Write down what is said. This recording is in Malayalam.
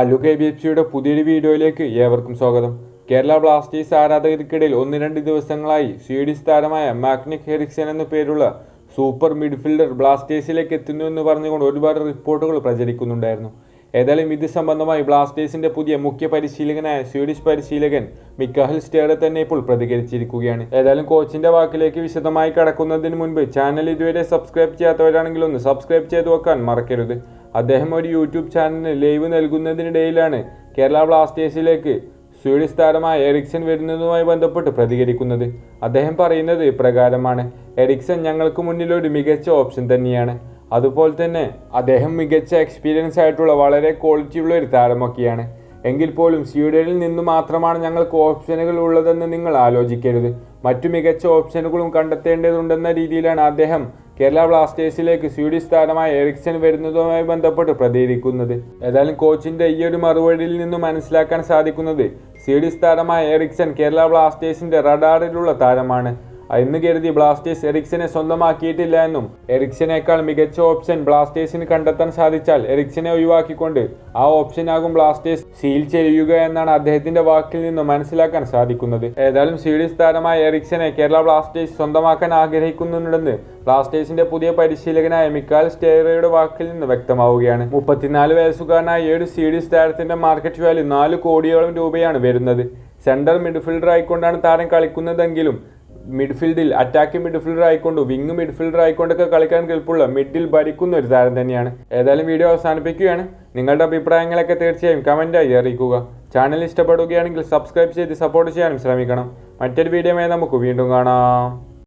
അല്ലു കെ ബി എഫ് സിയുടെ പുതിയൊരു വീഡിയോയിലേക്ക് ഏവർക്കും സ്വാഗതം. കേരള ബ്ലാസ്റ്റേഴ്സ് ആരാധകർക്കിടയിൽ ഒന്ന് രണ്ട് ദിവസങ്ങളായി സ്വീഡിഷ് താരമായ മാഗ്നിക് ഹെറിക്സൻ എന്ന പേരുള്ള സൂപ്പർ മിഡ്ഫീൽഡർ ബ്ലാസ്റ്റേഴ്സിലേക്ക് എത്തുന്നു എന്ന് പറഞ്ഞുകൊണ്ട് ഒരുപാട് റിപ്പോർട്ടുകൾ പ്രചരിക്കുന്നുണ്ടായിരുന്നു. ഏതായാലും ഇത് സംബന്ധമായി ബ്ലാസ്റ്റേഴ്സിന്റെ പുതിയ മുഖ്യ പരിശീലകനായ സ്വീഡിഷ് പരിശീലകൻ മിക്കാഹിൽ സ്റ്റേറെ തന്നെ ഇപ്പോൾ പ്രതികരിച്ചിരിക്കുകയാണ്. ഏതായാലും കോച്ചിന്റെ വാക്കിലേക്ക് വിശദമായി കടക്കുന്നതിന് മുൻപ് ചാനൽ ഇതുവരെ സബ്സ്ക്രൈബ് ചെയ്യാത്തവരാണെങ്കിൽ ഒന്ന് സബ്സ്ക്രൈബ് ചെയ്തു വെക്കാൻ മറക്കരുത്. അദ്ദേഹം ഒരു യൂട്യൂബ് ചാനലിന് ലൈവ് നൽകുന്നതിനിടയിലാണ് കേരള ബ്ലാസ്റ്റേഴ്സിലേക്ക് സ്വീഡിഷ് താരമായ എറിക്സൺ വരുന്നതുമായി ബന്ധപ്പെട്ട് പ്രതികരിക്കുന്നത്. അദ്ദേഹം പറയുന്നത് ഇപ്രകാരമാണ്. എറിക്സൺ ഞങ്ങൾക്ക് മുന്നിൽ ഒരു മികച്ച ഓപ്ഷൻ തന്നെയാണ്. അതുപോലെ തന്നെ അദ്ദേഹം മികച്ച എക്സ്പീരിയൻസ് ആയിട്ടുള്ള വളരെ ക്വാളിറ്റിയുള്ള ഒരു താരമൊക്കെയാണ്. എങ്കിൽ പോലും സ്വീഡനിൽ നിന്ന് മാത്രമാണ് ഞങ്ങൾക്ക് ഓപ്ഷനുകൾ ഉള്ളതെന്ന് നിങ്ങൾ ആലോചിക്കരുത്. മറ്റു മികച്ച ഓപ്ഷനുകളും കണ്ടെത്തേണ്ടതുണ്ടെന്ന രീതിയിലാണ് അദ്ദേഹം കേരള ബ്ലാസ്റ്റേഴ്സിലേക്ക് സ്വീഡിഷ് താരമായ എറിക്സൺ വരുന്നതുമായി ബന്ധപ്പെട്ട് പ്രതികരിക്കുന്നത് ഏതായാലും കോച്ചിന്റെ ഈ ഒരു മറുപടിയിൽ നിന്നും മനസ്സിലാക്കാൻ സാധിക്കുന്നത് സ്വീഡിഷ് താരമായ എറിക്സൺ കേരള ബ്ലാസ്റ്റേഴ്സിന്റെ റഡാറിലുള്ള താരമാണ്. എന്ന് കരുതി ബ്ലാസ്റ്റേഴ്സ് എറിക്സനെ സ്വന്തമാക്കിയിട്ടില്ല എന്നും എറിക്സനേക്കാൾ മികച്ച ഓപ്ഷൻ ബ്ലാസ്റ്റേഴ്സിന് കണ്ടെത്താൻ സാധിച്ചാൽ എറിക്സനെ ഒഴിവാക്കിക്കൊണ്ട് ആ ഓപ്ഷനാകും ബ്ലാസ്റ്റേഴ്സ് സീൽ ചെയ്യുക എന്നാണ് അദ്ദേഹത്തിന്റെ വാക്കിൽ നിന്നും മനസ്സിലാക്കാൻ സാധിക്കുന്നത്. ഏതായാലും സ്വീഡിഷ് താരമായ എറിക്സനെ കേരള ബ്ലാസ്റ്റേഴ്സ് സ്വന്തമാക്കാൻ ആഗ്രഹിക്കുന്നുണ്ടെന്ന് ബ്ലാസ്റ്റേഴ്സിന്റെ പുതിയ പരിശീലകനായ മിക്കാൽ സ്റ്റേറയുടെ വാക്കിൽ നിന്ന് വ്യക്തമാവുകയാണ്. മുപ്പത്തിനാല് വയസ്സുകാരനായ ഏഴ് സ്വീഡിഷ് താരത്തിന്റെ മാർക്കറ്റ് വാല്യൂ നാല് കോടിയോളം രൂപയാണ് വരുന്നത്. സെന്റർ മിഡ്ഫീൽഡർ ആയിക്കൊണ്ടാണ് താരം കളിക്കുന്നതെങ്കിലും മിഡ്ഫീൽഡിൽ അറ്റാക്കിംഗ് മിഡ്ഫീൽഡർ ആയിക്കൊണ്ട് വിങ് മിഡ്ഫീൽഡർ ആയിക്കൊണ്ടൊക്കെ കളിക്കാൻ കെൽപ്പുള്ള മിഡിൽ ഭരിക്കുന്ന ഒരു താരം തന്നെയാണ്. ഏതായാലും വീഡിയോ അവസാനിപ്പിക്കുകയാണ്. നിങ്ങളുടെ അഭിപ്രായങ്ങളൊക്കെ തീർച്ചയായും കമന്റായി അറിയിക്കുക. ചാനൽ ഇഷ്ടപ്പെടുകയാണെങ്കിൽ സബ്സ്ക്രൈബ് ചെയ്ത് സപ്പോർട്ട് ചെയ്യാനും ശ്രമിക്കണം. മറ്റൊരു വീഡിയോമായി നമുക്ക് വീണ്ടും കാണാം.